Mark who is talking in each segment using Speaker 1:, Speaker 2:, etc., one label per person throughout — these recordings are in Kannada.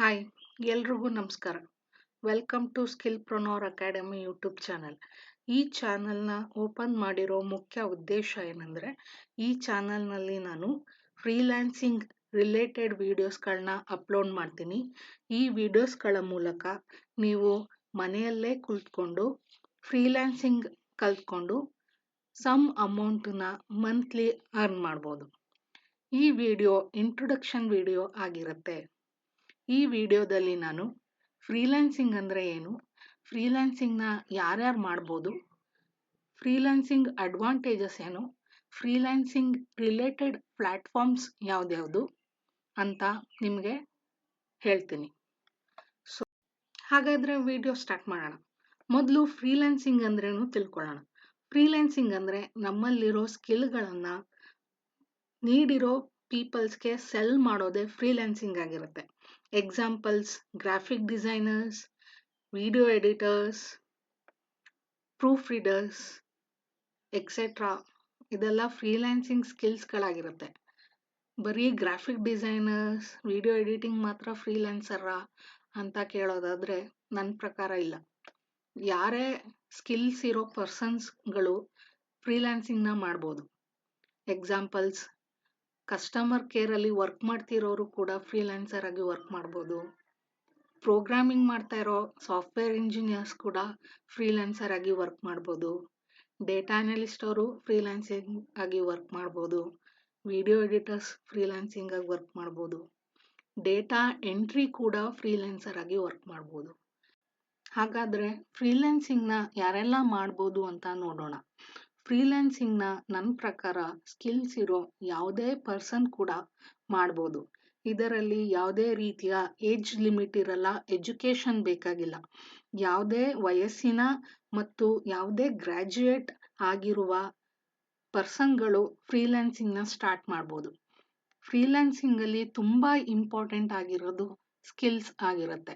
Speaker 1: ಹಾಯ್, ಎಲ್ರಿಗೂ ನಮಸ್ಕಾರ. Welcome to Skill Pronor Academy YouTube channel. ಈ ಚಾನಲ್ನ ಓಪನ್ ಮಾಡಿರೋ ಮುಖ್ಯ ಉದ್ದೇಶ ಏನಂದರೆ, ಈ ಚಾನಲ್ನಲ್ಲಿ ನಾನು ಫ್ರೀಲ್ಯಾನ್ಸಿಂಗ್ ರಿಲೇಟೆಡ್ ವೀಡಿಯೋಸ್ಗಳನ್ನ ಅಪ್ಲೋಡ್ ಮಾಡ್ತೀನಿ. ಈ ವಿಡಿಯೋಸ್ಗಳ ಮೂಲಕ ನೀವು ಮನೆಯಲ್ಲೇ ಕುಳಿತುಕೊಂಡು ಫ್ರೀಲ್ಯಾನ್ಸಿಂಗ್ ಕಲ್ತ್ಕೊಂಡು, ಸಮ್ ಅಮೌಂಟನ್ನ ಮಂತ್ಲಿ ಅರ್ನ್ ಮಾಡ್ಬೋದು. ಈ ವಿಡಿಯೋ ಇಂಟ್ರೊಡಕ್ಷನ್ ವಿಡಿಯೋ ಆಗಿರುತ್ತೆ. ಈ ವಿಡಿಯೋದಲ್ಲಿ ನಾನು ಫ್ರೀಲ್ಯಾನ್ಸಿಂಗ್ ಅಂದರೆ ಏನು? ಫ್ರೀಲ್ಯಾನ್ಸಿಂಗ್ನ ಯಾರ್ಯಾರು ಮಾಡ್ಬೋದು? ಫ್ರೀಲ್ಯಾನ್ಸಿಂಗ್ ಅಡ್ವಾಂಟೇಜಸ್ ಏನು? ಫ್ರೀಲ್ಯಾನ್ಸಿಂಗ್ ರಿಲೇಟೆಡ್ ಪ್ಲ್ಯಾಟ್ಫಾರ್ಮ್ಸ್ ಯಾವ್ದ್ಯಾವುದು ಅಂತ ನಿಮಗೆ ಹೇಳ್ತೀನಿ. ಸೊ ಹಾಗಾದರೆ ವಿಡಿಯೋ ಸ್ಟಾರ್ಟ್ ಮಾಡೋಣ. ಮೊದಲು ಫ್ರೀಲ್ಯಾನ್ಸಿಂಗ್ ಅಂದ್ರೇನು ತಿಳ್ಕೊಳ್ಳೋಣ. ಫ್ರೀಲ್ಯಾನ್ಸಿಂಗ್ ಅಂದರೆ ನಮ್ಮಲ್ಲಿರೋ ಸ್ಕಿಲ್ಗಳನ್ನು ನೀಡಿರೋ ಪೀಪಲ್ಸ್ಗೆ ಸೆಲ್ ಮಾಡೋದೇ ಫ್ರೀಲ್ಯಾನ್ಸಿಂಗ್ ಆಗಿರುತ್ತೆ. Examples graphic designers video editors proofreaders etcetera ಇದೆಲ್ಲ ಫ್ರೀಲ್ಯಾನ್ಸಿಂಗ್ ಸ್ಕಿಲ್ಸ್ಗಳಾಗಿರುತ್ತೆ ಬರೀ ಗ್ರಾಫಿಕ್ ಡಿಸೈನರ್ಸ್ ವಿಡಿಯೋ ಎಡಿಟಿಂಗ್ ಮಾತ್ರ ಫ್ರೀಲ್ಯಾನ್ಸರಾ ಅಂತ ಕೇಳೋದಾದರೆ ನನ್ನ ಪ್ರಕಾರ ಇಲ್ಲ. ಯಾರೇ ಸ್ಕಿಲ್ಸ್ ಇರೋ ಪರ್ಸನ್ಸ್ಗಳು ಫ್ರೀಲ್ಯಾನ್ಸಿಂಗ್ನ ಮಾಡ್ಬೋದು. ಎಕ್ಸಾಂಪಲ್ಸ್ ಕಸ್ಟಮರ್ ಕೇರಲ್ಲಿ ವರ್ಕ್ ಮಾಡ್ತಿರೋರು ಕೂಡ ಫ್ರೀಲ್ಯಾನ್ಸರ್ ಆಗಿ ವರ್ಕ್ ಮಾಡ್ಬೋದು. ಪ್ರೋಗ್ರಾಮಿಂಗ್ ಮಾಡ್ತಾ ಇರೋ ಸಾಫ್ಟ್ವೇರ್ ಇಂಜಿನಿಯರ್ಸ್ ಕೂಡ ಫ್ರೀಲ್ಯಾನ್ಸರ್ ಆಗಿ ವರ್ಕ್ ಮಾಡ್ಬೋದು. ಡೇಟಾ ಅನಲಿಸ್ಟ್ ಅವರು ಫ್ರೀಲ್ಯಾನ್ಸಿಂಗ್ ಆಗಿ ವರ್ಕ್ ಮಾಡ್ಬೋದು. ವಿಡಿಯೋ ಎಡಿಟರ್ಸ್ ಫ್ರೀಲ್ಯಾನ್ಸಿಂಗ್ ಆಗಿ ವರ್ಕ್ ಮಾಡ್ಬೋದು. ಡೇಟಾ ಎಂಟ್ರಿ ಕೂಡ ಫ್ರೀಲ್ಯಾನ್ಸರ್ ಆಗಿ ವರ್ಕ್ ಮಾಡ್ಬೋದು. ಹಾಗಾದರೆ ಫ್ರೀಲ್ಯಾನ್ಸಿಂಗ್ನ ಯಾರೆಲ್ಲ ಮಾಡ್ಬೋದು ಅಂತ ನೋಡೋಣ. ಫ್ರೀಲ್ಯಾನ್ಸಿಂಗ್ನ ನನ್ನ ಪ್ರಕಾರ ಸ್ಕಿಲ್ಸ್ ಇರೋ ಯಾವುದೇ ಪರ್ಸನ್ ಕೂಡ ಮಾಡ್ಬೋದು. ಇದರಲ್ಲಿ ಯಾವುದೇ ರೀತಿಯ ಏಜ್ ಲಿಮಿಟ್ ಇರಲ್ಲ ಎಜುಕೇಷನ್ ಬೇಕಾಗಿಲ್ಲ. ಯಾವುದೇ ವಯಸ್ಸಿನ ಮತ್ತು ಯಾವುದೇ ಗ್ರ್ಯಾಜುಯೇಟ್ ಆಗಿರುವ ಪರ್ಸನ್ಗಳು ಫ್ರೀಲ್ಯಾನ್ಸಿಂಗ್ನ ಸ್ಟಾರ್ಟ್ ಮಾಡ್ಬೋದು. ಫ್ರೀಲ್ಯಾನ್ಸಿಂಗಲ್ಲಿ ತುಂಬ ಇಂಪಾರ್ಟೆಂಟ್ ಆಗಿರೋದು ಸ್ಕಿಲ್ಸ್ ಆಗಿರುತ್ತೆ.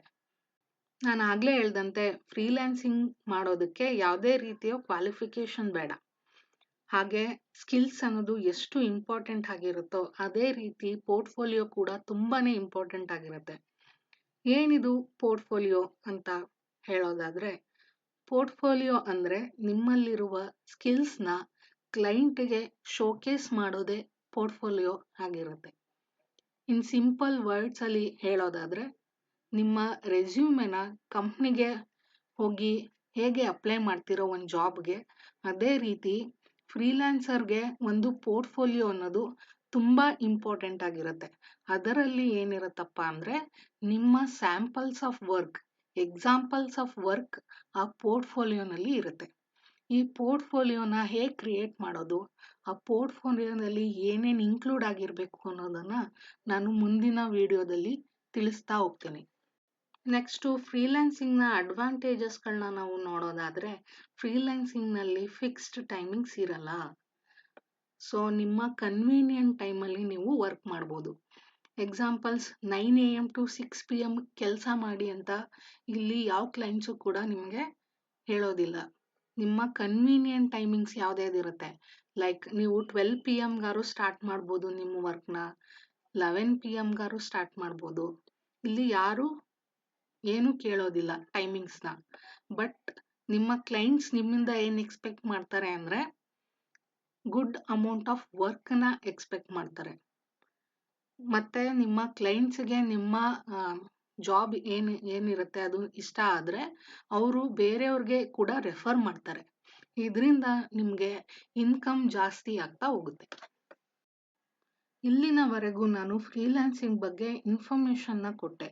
Speaker 1: ನಾನು ಆಗಲೇ ಹೇಳ್ದಂತೆ ಫ್ರೀಲ್ಯಾನ್ಸಿಂಗ್ ಮಾಡೋದಕ್ಕೆ ಯಾವುದೇ ರೀತಿಯ ಕ್ವಾಲಿಫಿಕೇಷನ್ ಬೇಡ. ಹಾಗೆ ಸ್ಕಿಲ್ಸ್ ಅನ್ನೋದು ಎಷ್ಟು ಇಂಪಾರ್ಟೆಂಟ್ ಆಗಿರುತ್ತೋ ಅದೇ ರೀತಿ ಪೋರ್ಟ್ಫೋಲಿಯೋ ಕೂಡ ತುಂಬಾ ಇಂಪಾರ್ಟೆಂಟ್ ಆಗಿರುತ್ತೆ. ಏನಿದು ಪೋರ್ಟ್ಫೋಲಿಯೋ ಅಂತ ಹೇಳೋದಾದರೆ ಪೋರ್ಟ್ಫೋಲಿಯೋ ಅಂದರೆ ನಿಮ್ಮಲ್ಲಿರುವ ಸ್ಕಿಲ್ಸ್ನ ಕ್ಲೈಂಟ್ಗೆ ಶೋಕೇಸ್ ಮಾಡೋದೇ ಪೋರ್ಟ್ಫೋಲಿಯೋ ಆಗಿರುತ್ತೆ. ಇನ್ ಸಿಂಪಲ್ ವರ್ಡ್ಸಲ್ಲಿ ಹೇಳೋದಾದರೆ, ನಿಮ್ಮ ರೆಸ್ಯೂಮೆನ ಕಂಪ್ನಿಗೆ ಹೋಗಿ ಹೇಗೆ ಅಪ್ಲೈ ಮಾಡ್ತಿರೋ ಒಂದು ಜಾಬ್ಗೆ ಅದೇ ರೀತಿ ಫ್ರೀಲ್ಯಾನ್ಸರ್ಗೆ ಒಂದು ಪೋರ್ಟ್ಫೋಲಿಯೋ ಅನ್ನೋದು ತುಂಬ ಇಂಪಾರ್ಟೆಂಟ್ ಆಗಿರುತ್ತೆ. ಅದರಲ್ಲಿ ಏನಿರುತ್ತಪ್ಪ ಅಂದರೆ ನಿಮ್ಮ samples of work, examples of work ಆ ಪೋರ್ಟ್ಫೋಲಿಯೋನಲ್ಲಿ ಇರುತ್ತೆ. ಈ ಪೋರ್ಟ್ಫೋಲಿಯೋನ ಹೇಗೆ ಕ್ರಿಯೇಟ್ ಮಾಡೋದು, ಆ ಪೋರ್ಟ್ಫೋಲಿಯೋನಲ್ಲಿ ಏನೇನು ಇನ್ಕ್ಲೂಡ್ ಆಗಿರಬೇಕು ಅನ್ನೋದನ್ನು ನಾನು ಮುಂದಿನ ವಿಡಿಯೋದಲ್ಲಿ ತಿಳಿಸ್ತಾ ಹೋಗ್ತೀನಿ. ನೆಕ್ಸ್ಟು ಫ್ರೀಲ್ಯಾನ್ಸಿಂಗ್ನ ಅಡ್ವಾಂಟೇಜಸ್ಗಳನ್ನ ನಾವು ನೋಡೋದಾದರೆ, ಫ್ರೀಲ್ಯಾನ್ಸಿಂಗ್ನಲ್ಲಿ ಫಿಕ್ಸ್ಡ್ ಟೈಮಿಂಗ್ಸ್ ಇರಲ್ಲ. ಸೊ, ನಿಮ್ಮ ಕನ್ವೀನಿಯಂಟ್ ಟೈಮಲ್ಲಿ ನೀವು ವರ್ಕ್ ಮಾಡ್ಬೋದು. Examples nine A M to six P M ಕೆಲಸ ಮಾಡಿ ಅಂತ ಇಲ್ಲಿ ಯಾವ ಕ್ಲೈಂಟ್ಸು ಕೂಡ ನಿಮಗೆ ಹೇಳೋದಿಲ್ಲ. ನಿಮ್ಮ ಕನ್ವೀನಿಯಂಟ್ ಟೈಮಿಂಗ್ಸ್ ಯಾವುದ್ಯಾವ್ದಿರುತ್ತೆ? ಲೈಕ್ ನೀವು ಟ್ವೆಲ್ ಪಿ ಎಮ್ಗಾರು ಸ್ಟಾರ್ಟ್ ಮಾಡ್ಬೋದು ನಿಮ್ಮ ವರ್ಕ್ನ, ಲೆವೆನ್ ಪಿ ಎಮ್ಗಾರು ಸ್ಟಾರ್ಟ್ ಮಾಡ್ಬೋದು. ಇಲ್ಲಿ ಯಾರು ಏನು ಕೇಳೋದಿಲ್ಲ ಟೈಮಿಂಗ್ಸ್ನ ಬಟ್ ನಿಮ್ಮ ಕ್ಲೈಂಟ್ಸ್ ನಿಮ್ಮಿಂದ ಏನು ಎಕ್ಸ್ಪೆಕ್ಟ್ ಮಾಡ್ತಾರೆ ಅಂದರೆ ಗುಡ್ ಅಮೌಂಟ್ ಆಫ್ ವರ್ಕ್ನ ಎಕ್ಸ್ಪೆಕ್ಟ್ ಮಾಡ್ತಾರೆ. ಮತ್ತೆ ನಿಮ್ಮ ಕ್ಲೈಂಟ್ಸ್ಗೆ ನಿಮ್ಮ ಜಾಬ್ ಏನು, ಏನಿರುತ್ತೆ ಅದು ಇಷ್ಟ ಆದರೆ ಅವರು ಬೇರೆಯವ್ರಿಗೆ ಕೂಡ ರೆಫರ್ ಮಾಡ್ತಾರೆ. ಇದರಿಂದ ನಿಮಗೆ ಇನ್ಕಮ್ ಜಾಸ್ತಿ ಆಗ್ತಾ ಹೋಗುತ್ತೆ. ಇಲ್ಲಿನವರೆಗೂ ನಾನು ಫ್ರೀಲ್ಯಾನ್ಸಿಂಗ್ ಬಗ್ಗೆ ಇನ್ಫಾರ್ಮೇಷನ್ನ ಕೊಟ್ಟೆ.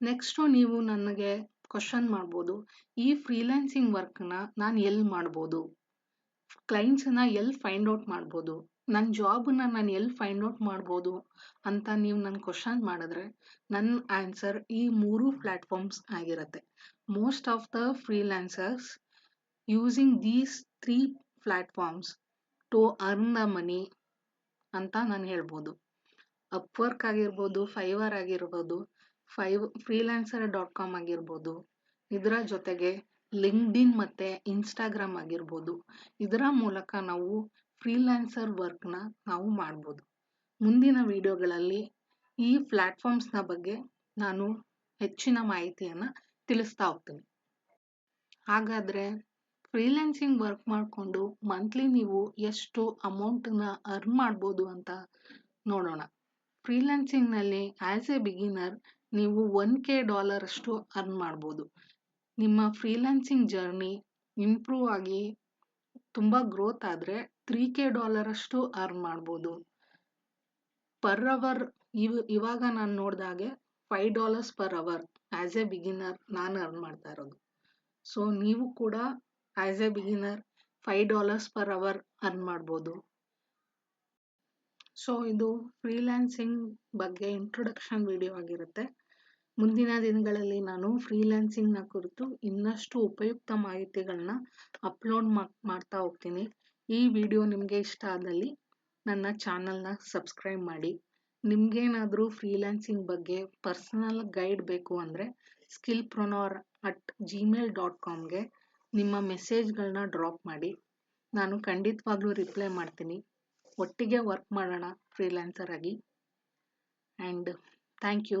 Speaker 1: ನೆಕ್ಸ್ಟು ನೀವು ನನಗೆ ಕ್ವಶನ್ ಮಾಡ್ಬೋದು. ಈ ಫ್ರೀಲ್ಯಾನ್ಸಿಂಗ್ ವರ್ಕ್ನ ನಾನು ಎಲ್ಲಿ ಮಾಡ್ಬೋದು? ಕ್ಲೈಂಟ್ಸನ್ನ ಎಲ್ಲಿ ಫೈಂಡ್ ಔಟ್ ಮಾಡ್ಬೋದು? ನನ್ನ ಜಾಬನ್ನ ನಾನು ಎಲ್ಲಿ ಫೈಂಡ್ ಔಟ್ ಮಾಡ್ಬೋದು? ಅಂತ ನೀವು ನನ್ನ ಕ್ವಶನ್ ಮಾಡಿದ್ರೆ ನನ್ನ ಆನ್ಸರ್ ಈ ಮೂರು ಪ್ಲ್ಯಾಟ್ಫಾರ್ಮ್ಸ್ ಆಗಿರುತ್ತೆ. Most of the freelancers using these three platforms to earn the money ಅಂತ ನಾನು ಹೇಳ್ಬೋದು. ಅಪ್ವರ್ಕ್ ಆಗಿರ್ಬೋದು ಫೈವರ್ ಆಗಿರ್ಬೋದು ಫೈವ್ ಫ್ರೀಲ್ಯಾನ್ಸರ್ ಡಾಟ್ ಕಾಮ್ ಆಗಿರ್ಬೋದು. ಇದರ ಜೊತೆಗೆ ಲಿಂಕ್ಡಿನ್ ಮತ್ತು ಇನ್ಸ್ಟಾಗ್ರಾಮ್ ಆಗಿರ್ಬೋದು. ಇದರ ಮೂಲಕ ನಾವು ಫ್ರೀಲ್ಯಾನ್ಸರ್ ವರ್ಕ್ನ ನಾವು ಮಾಡ್ಬೋದು. ಮುಂದಿನ ವಿಡಿಯೋಗಳಲ್ಲಿ ಈ ಪ್ಲ್ಯಾಟ್ಫಾರ್ಮ್ಸ್ನ ಬಗ್ಗೆ ನಾನು ಹೆಚ್ಚಿನ ಮಾಹಿತಿಯನ್ನು ತಿಳಿಸ್ತಾ ಹೋಗ್ತೀನಿ. ಹಾಗಾದರೆ ಫ್ರೀಲ್ಯಾನ್ಸಿಂಗ್ ವರ್ಕ್ ಮಾಡಿಕೊಂಡು ಮಂತ್ಲಿ ನೀವು ಎಷ್ಟು ಅಮೌಂಟನ್ನ ಅರ್ನ್ ಮಾಡ್ಬೋದು ಅಂತ ನೋಡೋಣ. ಫ್ರೀಲ್ಯಾನ್ಸಿಂಗ್ನಲ್ಲಿ ಆ್ಯಸ್ ಎ ಬಿಗಿನರ್ ನೀವು ಒನ್ ಕೆ ಡಾಲರ್ ಅಷ್ಟು ಅರ್ನ್ ಮಾಡ್ಬೋದು. ನಿಮ್ಮ ಫ್ರೀಲ್ಯಾನ್ಸಿಂಗ್ ಜರ್ನಿ ಇಂಪ್ರೂವ್ ಆಗಿ ತುಂಬ ಗ್ರೋತ್ ಆದರೆ ತ್ರೀ ಕೆ ಡಾಲರ್ ಅಷ್ಟು ಅರ್ನ್ ಮಾಡ್ಬೋದು. ಪರ್ ಅವರ್ ಇವ್, ಇವಾಗ ನಾನು ನೋಡಿದಾಗೆ five dollars per hour as a beginner ನಾನು ಅರ್ನ್ ಮಾಡ್ತಾ ಇರೋದು. ಸೊ ನೀವು ಕೂಡ as a beginner five dollars per hour earn ಮಾಡ್ಬೋದು. ಸೊ ಇದು ಫ್ರೀಲ್ಯಾನ್ಸಿಂಗ್ ಬಗ್ಗೆ ಇಂಟ್ರೊಡಕ್ಷನ್ ವಿಡಿಯೋ ಆಗಿರುತ್ತೆ. ಮುಂದಿನ ದಿನಗಳಲ್ಲಿ ನಾನು ಫ್ರೀಲ್ಯಾನ್ಸಿಂಗ್ನ ಕುರಿತು ಇನ್ನಷ್ಟು ಉಪಯುಕ್ತ ಮಾಹಿತಿಗಳನ್ನ ಅಪ್ಲೋಡ್ ಮಾಡ್ತಾ ಹೋಗ್ತೀನಿ. ಈ ವಿಡಿಯೋ ನಿಮಗೆ ಇಷ್ಟ ಆದಲ್ಲಿ ನನ್ನ ಚಾನಲ್ನ ಸಬ್ಸ್ಕ್ರೈಬ್ ಮಾಡಿ. ನಿಮಗೇನಾದರೂ ಫ್ರೀಲ್ಯಾನ್ಸಿಂಗ್ ಬಗ್ಗೆ ಪರ್ಸನಲ್ ಗೈಡ್ ಬೇಕು ಅಂದರೆ Skill Pronor at Gmail dot ಕಾಮ್ಗೆ ನಿಮ್ಮ ಮೆಸೇಜ್ಗಳನ್ನ ಡ್ರಾಪ್ ಮಾಡಿ. ನಾನು ಖಂಡಿತವಾಗ್ಲೂ ರಿಪ್ಲೈ ಮಾಡ್ತೀನಿ. ಒಟ್ಟಿಗೆ ವರ್ಕ್ ಮಾಡೋಣ ಫ್ರೀಲ್ಯಾನ್ಸರ್ ಆಗಿ. And thank you